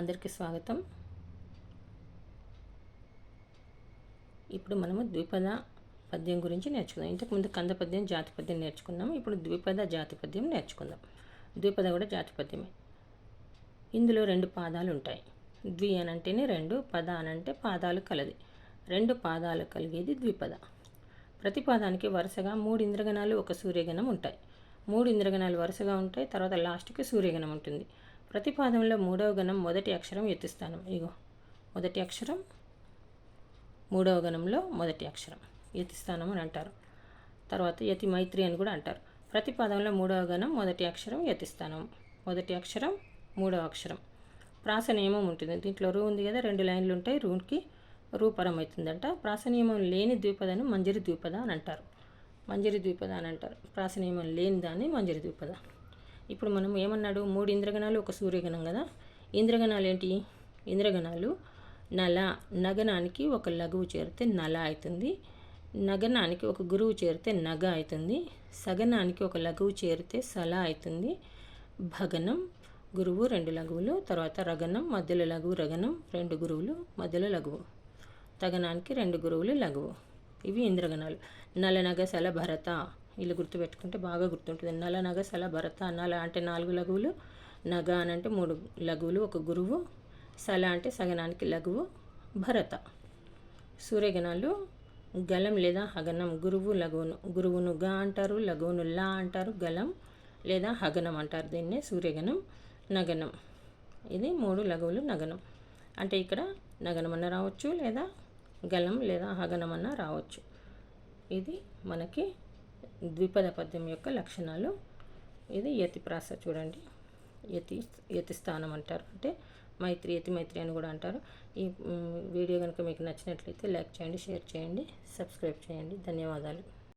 అందరికీ స్వాగతం. ఇప్పుడు మనము ద్విపద పద్యం గురించి నేర్చుకుందాం. ఇంతకుముందు కంద పద్యం జాతి పద్యం నేర్చుకున్నాము. ఇప్పుడు ద్విపద జాతి పద్యం నేర్చుకుందాం. ద్విపద కూడా జాతి పద్యమే. ఇందులో రెండు పాదాలు ఉంటాయి. ద్వి అని అంటేనే రెండు పద అని అంటే పాదాలు కలది. రెండు పాదాలు కలిగేది ద్విపద. ప్రతి పాదానికి వరుసగా మూడు ఇంద్రగణాలు ఒక సూర్యగణం ఉంటాయి. మూడు ఇంద్రగణాలు వరుసగా ఉంటాయి. తర్వాత లాస్ట్కి సూర్యగణం ఉంటుంది. ప్రతి పాదంలో మూడవ గణం మొదటి అక్షరం ఎత్తిస్తానం. ఇగో మొదటి అక్షరం మూడవ గణంలో మొదటి అక్షరం యతిస్థానం అని అంటారు. తర్వాత యతి మైత్రి అని కూడా అంటారు. ప్రతి పదంలో మూడవ గణం మొదటి అక్షరం యతిస్థానం మొదటి అక్షరం మూడవ అక్షరం. ప్రాస నియమం ఉంటుంది. దీంట్లో రూ ఉంది కదా రెండు లైన్లు ఉంటాయి. రూకి రూపరం అవుతుందంట. ప్రాస నియమం లేని ద్వీపదని మంజరి ద్విపద అని అంటారు. మంజరి ద్విపద అని అంటారు. ప్రాస నియమం లేని దాన్ని మంజరి ద్విపద. ఇప్పుడు మనం ఏమన్నాడు? మూడు ఇంద్రగణాలు ఒక సూర్యగణం కదా? ఇంద్రగణాలు ఏంటి ఇంద్రగణాలు నల నగనానికి ఒక లఘువు చేరితే నల అవుతుంది. నగనానికి ఒక గురువు చేరితే నగ అవుతుంది. సగనానికి ఒక లఘువు చేరితే సల అవుతుంది. భగనం గురువు రెండు లఘువులు తర్వాత రగనం మధ్యలో లఘువు రగనం రెండు గురువులు మధ్యలో లఘువు. తగనానికి రెండు గురువులు లఘువు. ఇవి ఇంద్రగణాలు. నలనగ సల భరత. వీళ్ళు గుర్తుపెట్టుకుంటే బాగా గుర్తుంటుంది. నలనగ సల భరత నల అంటే నాలుగు లఘువులు నగ అని అంటే మూడు లఘువులు ఒక గురువు సల అంటే సగనానికి లఘువు భరత. సూర్యగణాలు గలం లేదా హగనం గురువు లఘువును గురువును గ అంటారు లఘువును లా అంటారు గలం లేదా హగనం అంటారు దీన్నే సూర్యగణం నగనం. ఇది మూడు లఘువులు నగనం. అంటే ఇక్కడ నగనం రావచ్చు లేదా గలం లేదా హగనం రావచ్చు. ఇది మనకి ద్విపద పద్యం యొక్క లక్షణాలు. ఇది యతి ప్రాస చూడండి. యతి యతి స్థానం అంటారు. అంటే మైత్రి యతి మైత్రి అని కూడా అంటారు. ఈ వీడియో కనుక మీకు నచ్చినట్లయితే లైక్ చేయండి షేర్ చేయండి సబ్స్క్రైబ్ చేయండి. ధన్యవాదాలు.